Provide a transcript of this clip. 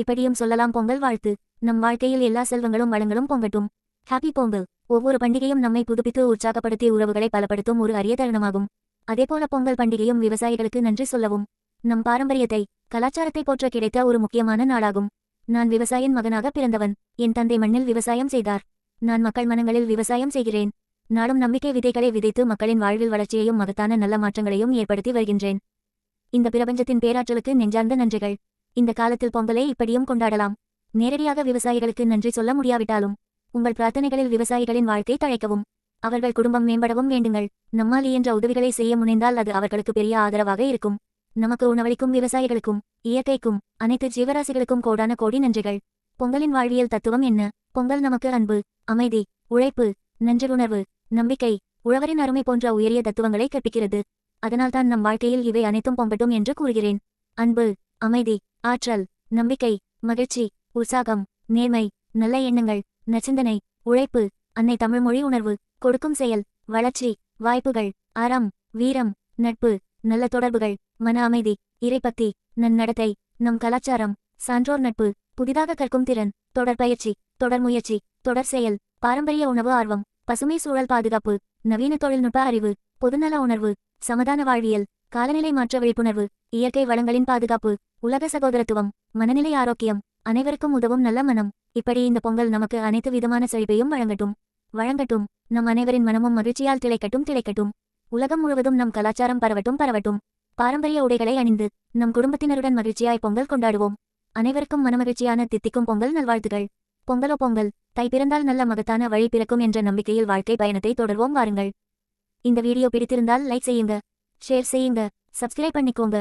இப்படியும் சொல்லலாம் பொங்கல் வாழ்த்து. நம் வாழ்க்கையில் எல்லா செல்வங்களும் வளங்களும் பொங்கட்டும். ஹாப்பி பொங்கல். ஒவ்வொரு பண்டிகையும் நம்மை புதுப்பித்து உற்சாகப்படுத்தி உறவுகளை பலப்படுத்தும் ஒரு அரிய தருணமாகும். அதேபோல பொங்கல் பண்டிகையும் விவசாயிகளுக்கு நன்றி சொல்லவும். நம் பாரம்பரியத்தை கலாச்சாரத்தை போற்ற கிடைத்த ஒரு முக்கியமான நாளாகும். நான் விவசாயின் மகனாக பிறந்தவன். என் தந்தை மண்ணில் விவசாயம் செய்தார். நான் மக்கள் மனங்களில் விவசாயம் செய்கிறேன். நாடும் நம்பிக்கை விதைகளை விதைத்து மக்களின் வாழ்வில் வளர்ச்சியையும் மகத்தான நல்ல மாற்றங்களையும் ஏற்படுத்தி வருகின்றேன். இந்த பிரபஞ்சத்தின் பேராற்றலுக்கு நெஞ்சார்ந்த நன்றிகள். இந்த காலத்தில் பொங்கலை இப்படியும் கொண்டாடலாம். நேரடியாக விவசாயிகளுக்கு நன்றி சொல்ல முடியாவிட்டாலும் உங்கள் பிரார்த்தனைகளில் விவசாயிகளின் வாழ்க்கை தழைக்கவும். அவர்கள் குடும்பம் மேம்படவும் வேண்டுங்கள். நம்மால் இயன்ற உதவிகளை செய்ய முனைந்தால் அது அவர்களுக்கு பெரிய ஆதரவாக இருக்கும். நமக்கு உணவளிக்கும் விவசாயிகளுக்கும் இயற்கைக்கும் அனைத்து ஜீவராசிகளுக்கும் கோடான கோடி நன்றிகள். பொங்கலின் வாழ்வியல் தத்துவம் என்ன? பொங்கல் நமக்கு அன்பு அமைதி உழைப்பு நன்றியுணர்வு நம்பிக்கை உழவரின் அருமை போன்ற உயரிய தத்துவங்களை கற்பிக்கிறது. அதனால்தான் நம் வாழ்க்கையில் இவை அனைத்தும் பொங்கட்டும் என்று கூறுகிறேன். அன்பு அமைதி ஆற்றல் நம்பிக்கை மகிழ்ச்சி உற்சாகம் நேர்மை நல்ல எண்ணங்கள் நச்சிந்தனை உழைப்பு அன்னை தமிழ்மொழி உணர்வு கொடுக்கும் செயல் வளர்ச்சி வாய்ப்புகள் அறம் வீரம் நட்பு நல்ல தொடர்புகள் மன அமைதி இறைப்பக்தி நன்னடத்தை நம் கலாச்சாரம் சான்றோர் நட்பு புதிதாக கற்கும் திறன் தொடர் பயிற்சி தொடர் முயற்சி தொடர் செயல் பாரம்பரிய உணவு ஆர்வம் பசுமை சூழல் பாதுகாப்பு நவீன தொழில்நுட்ப அறிவு பொதுநல உணர்வு சமதான வாழ்வியல் காலநிலை மாற்ற விழிப்புணர்வு இயற்கை வளங்களின் பாதுகாப்பு உலக சகோதரத்துவம் மனநிலை ஆரோக்கியம் அனைவருக்கும் உதவும் நல்ல மனம். இப்படி இந்த பொங்கல் நமக்கு அனைத்து விதமான செழிப்பையும் வழங்கட்டும். வழங்கட்டும். நம் அனைவரின் மனமும் மகிழ்ச்சியால் திளைக்கட்டும் திளைக்கட்டும். உலகம் முழுவதும் நம் கலாச்சாரம் பரவட்டும் பரவட்டும். பாரம்பரிய உடைகளை அணிந்து நம் குடும்பத்தினருடன் மகிழ்ச்சியாய் பொங்கல் கொண்டாடுவோம். அனைவருக்கும் மனமகிழ்ச்சியான தித்திக்கும் பொங்கல் நல்வாழ்த்துகள் பொங்கலோ பொங்கல் தை பிறந்தால் நல்ல மகத்தான வழி பிறக்கும் என்ற நம்பிக்கையில் வாழ்க்கை பயணத்தை தொடர்வோம் வாருங்கள். இந்த வீடியோ பிடித்திருந்தால் லைக் செய்யுங்க ஷேர் செய்யுங்க சப்ஸ்கிரைப் பண்ணிக்கோங்க.